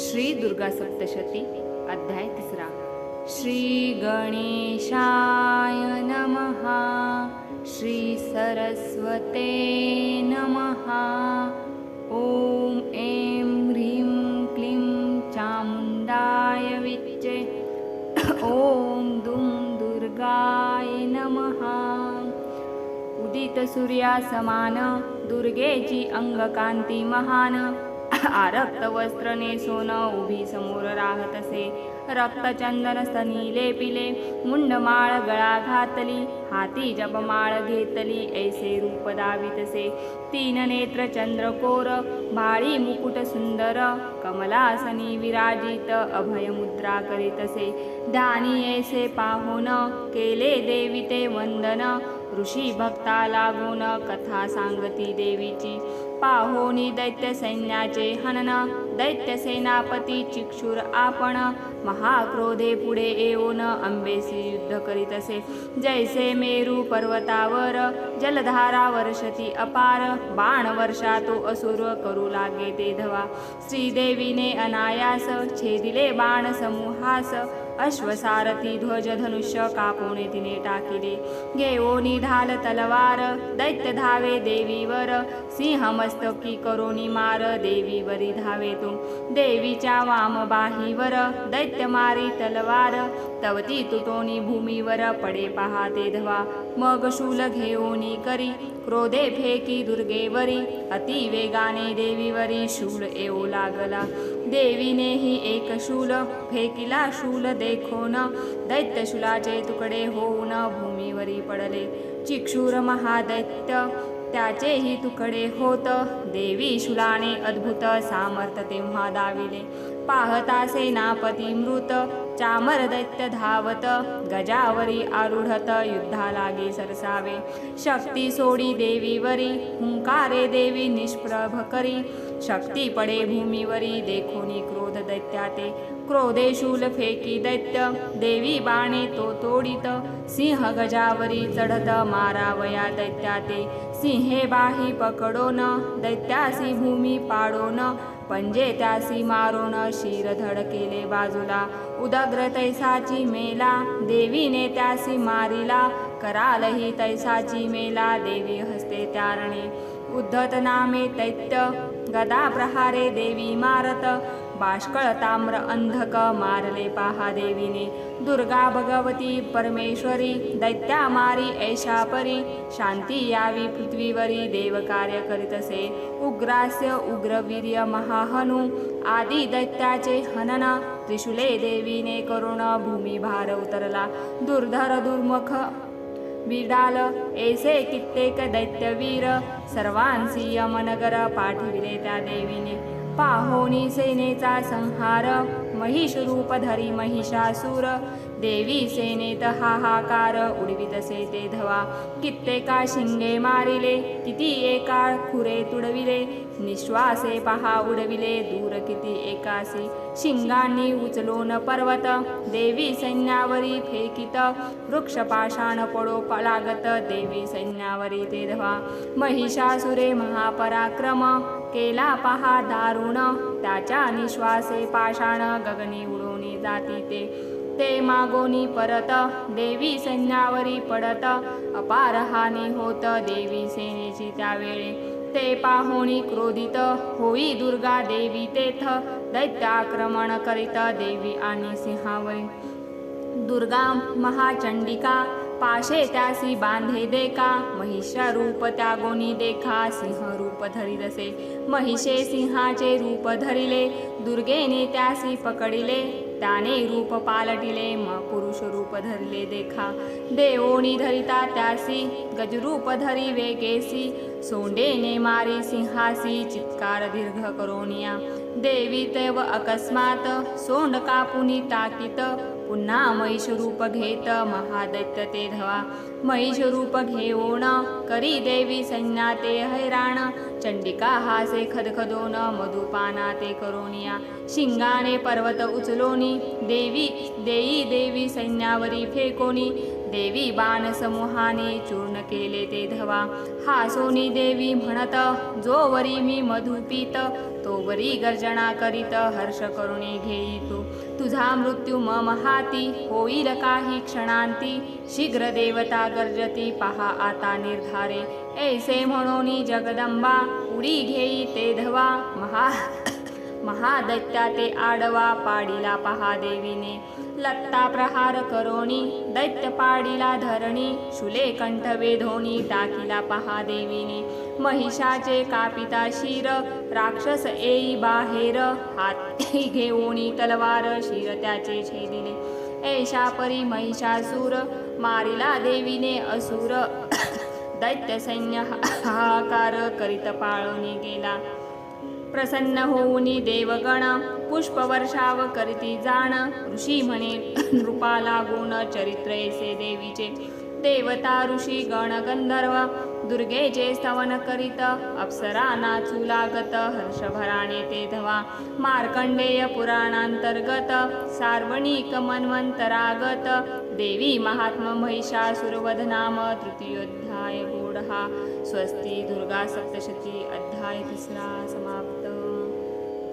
श्री दुर्गा सप्तशती अध्याय तिसरा. श्री गणेशाय नमः श्री सरस्वते नमः ॐ ऐं ह्रीं क्लीं चामुण्डाय विच्चे ॐ दुं दुर्गाय नमः। उदित सूर्यासमान दुर्गेची अंगकांती महान आरक्त वस्त्र नेसोन उभी समोर राहतसे. रक्तचंदन स्तनी लेपिले मुंडमाळ गळा घातली हाती जपमाळ घेतली ऐसे रूप दावितसे. तीन नेत्र चंद्रकोर भाळी मुकुट सुंदर कमलासनी विराजित अभय मुद्रा करीतसे. ध्यानी ऐसे पाहुन केले देवी ते वंदन ऋषी भक्ता लागून कथा सांगती देवीची. पाहोनी दैत्य सैन्याचे हनन. दैत्य सेनापती चिक्षुर आपण. महाक्रोधे पुढे येऊन अंबेसी युद्ध करीतसे जैसे मेरू पर्वतावर जलधारा वर्षती अपार. बाण वर्षा तो असुर करू लागे ते धवा. श्रीदेवीने अनायास छेदिले बाण समूहास. अश्वसारथी ध्वज धनुष्य कापुणे तिने टाकिले. घेओनी ढाल तलवार दैत्य धावे देवीवर. सिंह मस्तकी करोनी मार देवीवरी धावे तो देवीच्या वाम बाहीवर दैत्य मारी तलवार. तवती तुटोनी भूमीवर पडे पहाते धवा. मग शूल घेऊनी करी क्रोधे फेकी दुर्गेवरी. अति वेगाने देवीवरी शूल येऊ लागला. देवीनेही एक शूल फेकिला शूल देखोन दैत्य शूलाचे तुकडे होऊन भूमीवरी पडले. चिक्षूर महादैत्य त्याचेही तुकडे होत देवी शूलाने अद्भुत सामर्थ्य तेव्हा दाविले. पाहता सेनापती मृत चामर दैत्य धावत गजावरी आरूढत युद्धा लागे सरसावे. शक्ती सोडी देवीवरी हुंकारे देवी निष्प्रभ करी. शक्ती पडे भूमीवरी देखोनी क्रोध दैत्याते. क्रोधे शूल फेकी दैत्य देवी बाणे तो तोडित. सिंह गजावरी चढत मारावया दैत्याते. सिंहे बाही पकडोन दैत्यासी भूमी पाडोन. पंजे त्यासी मारोन शिरधड केले बाजूला. उदग्र तैसाची मेला देवीने त्यासी मारिला. करालही तैसाची मेला देवी हस्ते त्यारणे. उद्धत नामे दैत्य गदा प्रहारे देवी मारत बाष्कळ ताम्र अंधक मारले पहा देवीने. दुर्गा भगवती परमेश्वरी दैत्या मारी ऐशा परी शांती यावी पृथ्वीवरी देव कार्य करीतसे. उग्रास्य उग्रवीर्य महाहनु आदी दैत्याचे हनन त्रिशूले देवीने करुण भूमी भार उतरला. दुर्धर दुर्मुख बिडाल ऐसे कित्येक दैत्यवीर सर्वांसी यमनगर पाठविले त्या देवीने. पाहोनी सेनेचा संहार महिष रूप धरी महिषासूर देवी सेनेत हाहाकार उडवितसे ते धवा. कित्येका शिंगे मारिले किती एका खुरे तुडविले. निश्वासे पहा उडविले दूर किती एकासी. शिंगांनी उचलोन पर्वत देवी सैन्यावरी फेकित. वृक्ष पाषाण पडो लागत देवी सैन्यावरी ते धवा. महिषासुरे महापराक्रम केला पहा दारुण. त्याच्या निश्वासे पाषाण गगनी उडोनी जाती ते. ते मागोनी परत. देवी सैन्यावरी पडत. अपार हानी होत. देवी सेनेची त्यावेळी ते पाहुणी क्रोधित. होई दुर्गा देवी तेथ दैत्य आक्रमण करीत. देवी आणि सिंहावरी. दुर्गा महाचंडिका पाशे त्यासी बांधे देखा महिष रूप त्यागोनी देखा. सिंह रूप धरिदसे महिषे सिंहाचे रूप धरिले. दुर्गेने त्यासी पकडिले. त्याने रूप पालटिले म पुरुष रूप धरले देखा। देवोनी धरिता त्यासी गजरूप धरी वेगेसी। सोंडेने मारी सिंहासी चित्कार दीर्घ करोनिया। देवी तेव अकस्मात सोंड कापुनी टाकीत पुन्हा महिष रूप घेत महादैत्य ते धवा. महिष रूप घेऊन करी देवी सैन्या ते हैराण. चंडिका हासे खदखदोन मधुपाना ते करोनिया. शिंगाने पर्वत उचलोनी. देवी देई देवी सैन्यावरी फेकोनी. देवी बाण समूहाने चूर्ण केले ते धवा. हासोनी देवी म्हणत जो वरी मी मधु पीत तो वरी गर्जना करीत हर्ष करुणी घेई तू तुझा मृत्यू मम हाती. होईल काही क्षणांती. शीघ्र देवता गर्जती. पहा आता निर्धारे. ऐसे म्हणोनी जगदंबा. उडी घेई ते धवा. महा महादैत्या ते आडवा पाडीला पहा देवीने. लत्ता प्रहार करोणी दैत्य पाडीला धरणी शुले कंठ वेधोनी टाकीला पहा देवीने. महिषाचे कापिता शिर राक्षस एई बाहेर हाती घेऊणी तलवार शिर त्याचे छेदिले ऐशा परी महिषासूर मारिला देवीने असुर. दैत्य सैन्य हाहाकार करीत पाळून गेला. प्रसन्न होऊनी देवगण पुष्पवर्षाव करीती जाण। ऋषी म्हणे नृपाला गुण चरित्रयसे देवीचे। देवता ऋषी गण गंधर्व दुर्गेचे स्तवन करीत। अप्सरा नाचू लागत हर्षभराने ते धवा। मार्कंडेय पुराणांतर्गत सार्वणिक मन्वंतरागत देवी महात्म महिषासुरवधनाम तृतीयोध्याय गोढहा स्वस्ती दुर्गा सप्तशती अध्याय तिसरा समाप्त।